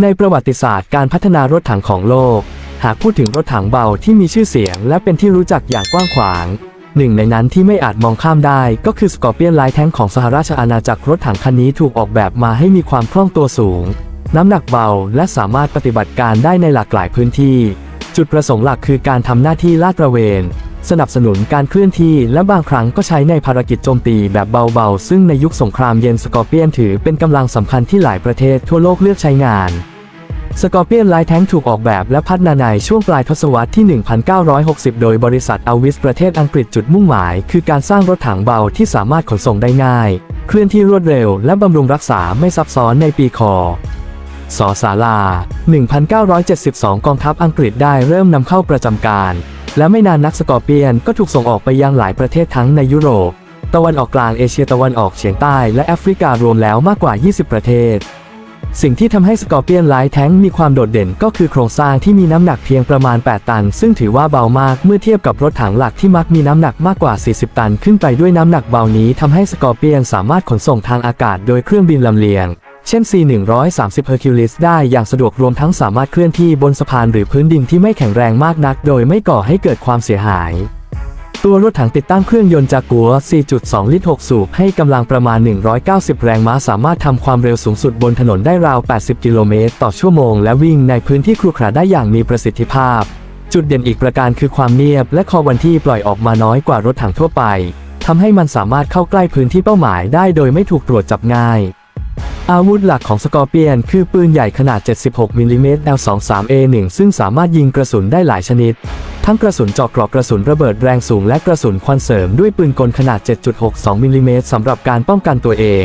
ในประวัติศาสตร์การพัฒนารถถังของโลก หากพูดถึงรถถังเบาที่มีชื่อเสียง และเป็นที่รู้จักอย่างกว้างขวาง หนึ่งในนั้นที่ไม่อาจมองข้ามได้ก็คือ Scorpion Light Tank ของสหราชอาณาจักรรถถังคันนี้ถูกออกแบบมาให้มีความคล่องตัวสูง น้ำหนักเบาและสามารถปฏิบัติการได้ในหลากหลายพื้นที่ จุดประสงค์หลักคือการทำหน้าที่ลาดตระเวน สนับสนุนการเคลื่อนที่และบางครั้งก็ใช้ในภารกิจโจมตีแบบเบาๆ ซึ่งในยุคสงครามเย็นสกอร์เปียนถือเป็นกำลังสำคัญที่หลายประเทศทั่วโลกเลือกใช้งานสกอร์เปียนไลท์แทงถูกออกแบบและพัฒนาในช่วงปลายทศวรรษที่ 1960 โดยบริษัทอวิสประเทศอังกฤษจุดมุ่งหมาย คือการสร้างรถถังเบาที่สามารถขนส่งได้ง่าย เคลื่อนที่รวดเร็วและบำรุงรักษาไม่ซับซ้อนในปีคอสอสาลา 1972 กองทัพอังกฤษได้เริ่มนำเข้าประจำการ และไม่นานนักสกอร์เปียนก็ถูกส่งออกไปยังหลายประเทศทั้งในยุโรป ตะวันออกกลางเอเชียตะวันออกเฉียงใต้และแอฟริการวมแล้วมากกว่า 20 ประเทศ สิ่งที่ทำให้สกอร์เปียนไลท์แทงมีความโดดเด่นก็คือโครงสร้างที่มีน้ำหนักเพียงประมาณ 8 ตัน ซึ่งถือว่าเบามากเมื่อเทียบกับรถถังหลักที่มักมีน้ำหนักมากกว่า 40 ตัน ขึ้นไปด้วยน้ำหนักเบานี้ทำให้สกอร์เปียนสามารถขนส่งทางอากาศโดยเครื่องบินลำเลียง เช่น C-130 Hercules ได้อย่างสะดวกรวมทั้งสามารถเคลื่อนที่บนสะพานหรือพื้นดินที่ไม่แข็งแรงมากนัก โดยไม่ก่อให้เกิดความเสียหาย ตัวรถถังติดตั้งเครื่องยนต์จากัว 4.2 ลิตร 6 สูบ ให้กำลังประมาณ 190 แรงม้า สามารถทำความเร็วสูงสุดบนถนนได้ราว 80 กิโลเมตรต่อชั่วโมง และวิ่งในพื้นที่ครุขระได้อย่างมีประสิทธิภาพ จุดเด่นอีกประการคือความเนียบ และคอวันที่ปล่อยออกมาน้อยกว่ารถถังทั่วไปทำให้มันสามารถเข้าใกล้พื้นที่เป้าหมายได้โดยไม่ถูกตรวจจับง่าย อาวุธหลักของสกอร์เปียนคือปืนใหญ่ขนาด 76มิลลิเมตร L23A1 ซึ่งสามารถยิงกระสุนได้หลายชนิด ทั้งกระสุนเจาะเกราะกระสุนระเบิดแรงสูงและกระสุนควันเสริมด้วยปืนกลขนาด 7.62มิลลิเมตรสำหรับการป้องกันตัวเอง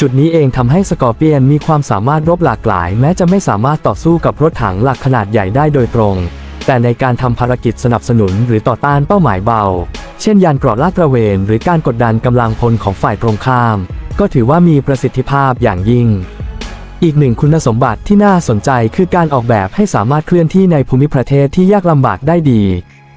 จุดนี้เองทำให้สกอร์เปียนมีความสามารถรบหลากหลาย แม้จะไม่สามารถต่อสู้กับรถถังหลักขนาดใหญ่ได้โดยตรง แต่ในการทำภารกิจสนับสนุนหรือต่อต้านเป้าหมายเบา เช่นยานเกราะลาดตระเวน หรือการกดดันกำลังพลของฝ่ายตรงข้าม ก็ถือว่ามีประสิทธิภาพอย่างยิ่ง อีกหนึ่งคุณสมบัติที่น่าสนใจคือการออกแบบให้สามารถเคลื่อนที่ในภูมิประเทศที่ยากลำบากได้ดี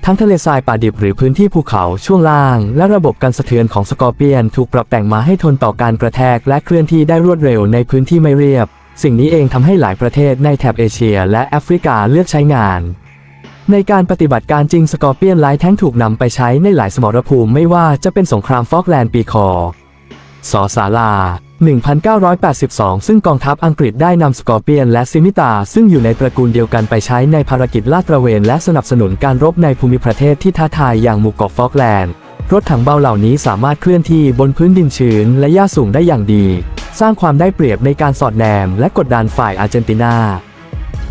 ทั้งทะเลทรายป่าดิบหรือพื้นที่ภูเขาช่วงล่าง และระบบการสะเทือนของสกอร์เปียน ถูกปรับแต่งมาให้ทนต่อการกระแทกและเคลื่อนที่ได้รวดเร็วในพื้นที่ไม่เรียบ สิ่งนี้เองทำให้หลายประเทศในแถบเอเชีย และแอฟริกาเลือกใช้งาน ในการปฏิบัติการจริงสกอร์เปียนไลท์แท้งถูกนำไปใช้ในหลายสมรภูมิไม่ว่าจะเป็นสงครามฟอกแลนด์ปีคอสอสาลา 1982 ซึ่งกองทัพอังกฤษได้นำสกอร์เปียนและซิมิตา ซึ่งอยู่ในตระกูลเดียวกันไปใช้ในภารกิจลาดตระเวน และสนับสนุนการรบในภูมิประเทศที่ท้าทายอย่างหมู่เกาะฟอกแลนด์ รถถังเบาเหล่านี้สามารถเคลื่อนที่บนพื้นดินชื้นและหญ้าสูงได้อย่างดี สร้างความได้เปรียบในการสอดแนมและกดดันฝ่ายอาร์เจนตินา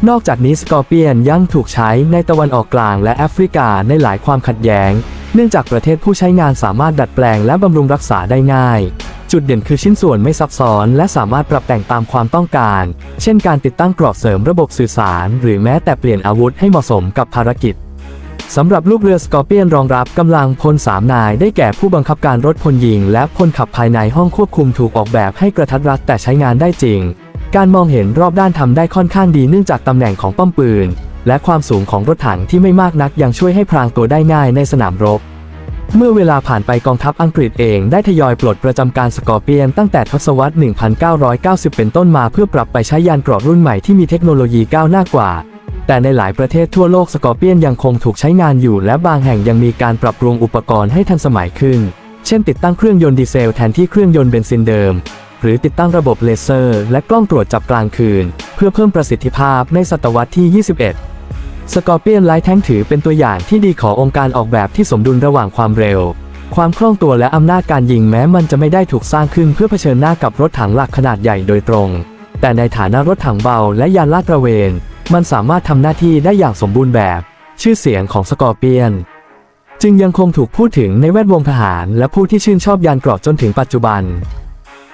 นอกจากนี้สกอร์เปียนยังถูกใช้ในตะวันออกกลางและแอฟริกาในหลายความขัดแย้ง เนื่องจากประเทศผู้ใช้งานสามารถดัดแปลงและบำรุงรักษาได้ง่าย จุดเด่นคือชิ้นส่วนไม่ซับซ้อนและสามารถปรับแต่งตามความต้องการ เช่นการติดตั้งกราะเสริมระบบสื่อสาร หรือแม้แต่เปลี่ยนอาวุธให้เหมาะสมกับภารกิจสำหรับลูกเรือสกอร์เปียนรองรับกำลังพลสามนาย ได้แก่ผู้บังคับการรถพลยิง และพลขับภายในห้องควบคุมถูกออกแบบให้กระทัดรัดแต่ใช้งานได้จริง การมองเห็นรอบด้านทำได้ค่อนข้างดีเนื่องจากตำแหน่งของป้อมปืน และความสูงของรถถังที่ไม่มากนักยังช่วยให้พรางตัวได้ง่ายในสนามรบ เมื่อเวลาผ่านไปกองทัพอังกฤษเองได้ทยอยปลดประจำการสกอร์เปียนตั้งแต่ทศวรรษ 1990 เป็นต้นมาเพื่อปรับไปใช้ยานเกราะรุ่นใหม่ที่มีเทคโนโลยีก้าวหน้ากว่า แต่ในหลายประเทศทั่วโลกสกอร์เปียนยังคงถูกใช้งานอยู่ และบางแห่งยังมีการปรับปรุงอุปกรณ์ให้ทันสมัยขึ้น เช่น ติดตั้งเครื่องยนต์ดีเซลแทนที่เครื่องยนต์เบนซินเดิม หรือติดตั้งระบบเลเซอร์ และกล้องตรวจจับกลางคืน เพื่อเพิ่มประสิทธิภาพในศตวรรษที่ 21 สกอร์เปียนไลท์แทงถือเป็นตัวอย่างที่ดีขององค์การออกแบบที่สมดุลระหว่างความเร็ว ความคล่องตัวและอำนาจการยิงแม้มันจะไม่ได้ถูกสร้างขึ้นเพื่อเผชิญหน้ากับรถถังหลักขนาดใหญ่โดยตรง แต่ในฐานะรถถังเบาและยานลาดตระเวน มันสามารถทำหน้าที่ได้อย่างสมบูรณ์แบบ ชื่อเสียงของสกอร์เปียนจึงยังคงถูกพูดถึงในแวดวงทหารและผู้ที่ชื่นชอบยานเกราะจนถึงปัจจุบัน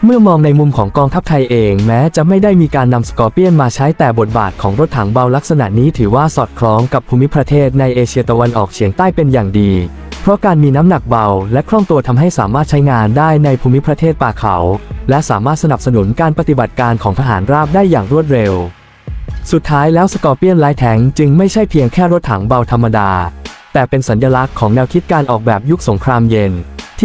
เมื่อมองในมุมของกองทัพไทยเองแม้จะไม่ได้มีการนำสกอร์เปียนมาใช้แต่บทบาทของรถถังเบาลักษณะนี้ถือว่าสอดคล้องกับภูมิประเทศในเอเชียตะวันออกเฉียงใต้เป็นอย่างดี เพราะการมีน้ำหนักเบาและคล่องตัวทำให้สามารถใช้งานได้ในภูมิประเทศป่าเขา และสามารถสนับสนุนการปฏิบัติการของทหารราบได้อย่างรวดเร็ว สุดท้ายแล้วสกอร์เปียนไลท์แทงจึงไม่ใช่เพียงแค่รถถังเบาธรรมดา แต่เป็นสัญลักษณ์ของแนวคิดการออกแบบยุคสงครามเย็น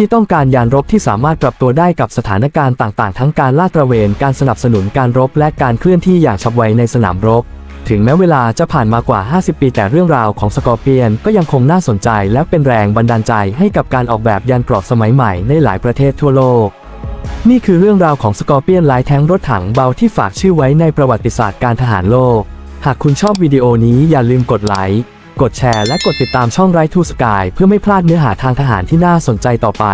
ที่ต้องการยานรบที่สามารถปรับตัวได้กับสถานการณ์ต่างๆ ทั้งการลาดตระเวน การสนับสนุนการรบและการเคลื่อนที่อย่างฉับไวในสนามรบ ถึงแม้เวลาจะผ่านมากว่า 50 ปีแต่เรื่องราวของสกอร์เปียนก็ยังคงน่าสนใจ และเป็นแรงบันดาลใจให้กับการออกแบบยานเกราะสมัยใหม่ในหลายประเทศทั่วโลก นี่คือเรื่องราวของสกอร์เปียนลท์แทงรถถังเบาที่ฝากชื่อไว้ในประวัติศาสตร์การทหารโลก หากคุณชอบวิดีโอนี้อย่าลืมกดไลค์ กดแชร์และกดติดตามช่องไรทูสกายเพื่อไม่พลาดเนื้อหาทางทหารที่น่าสนใจต่อไป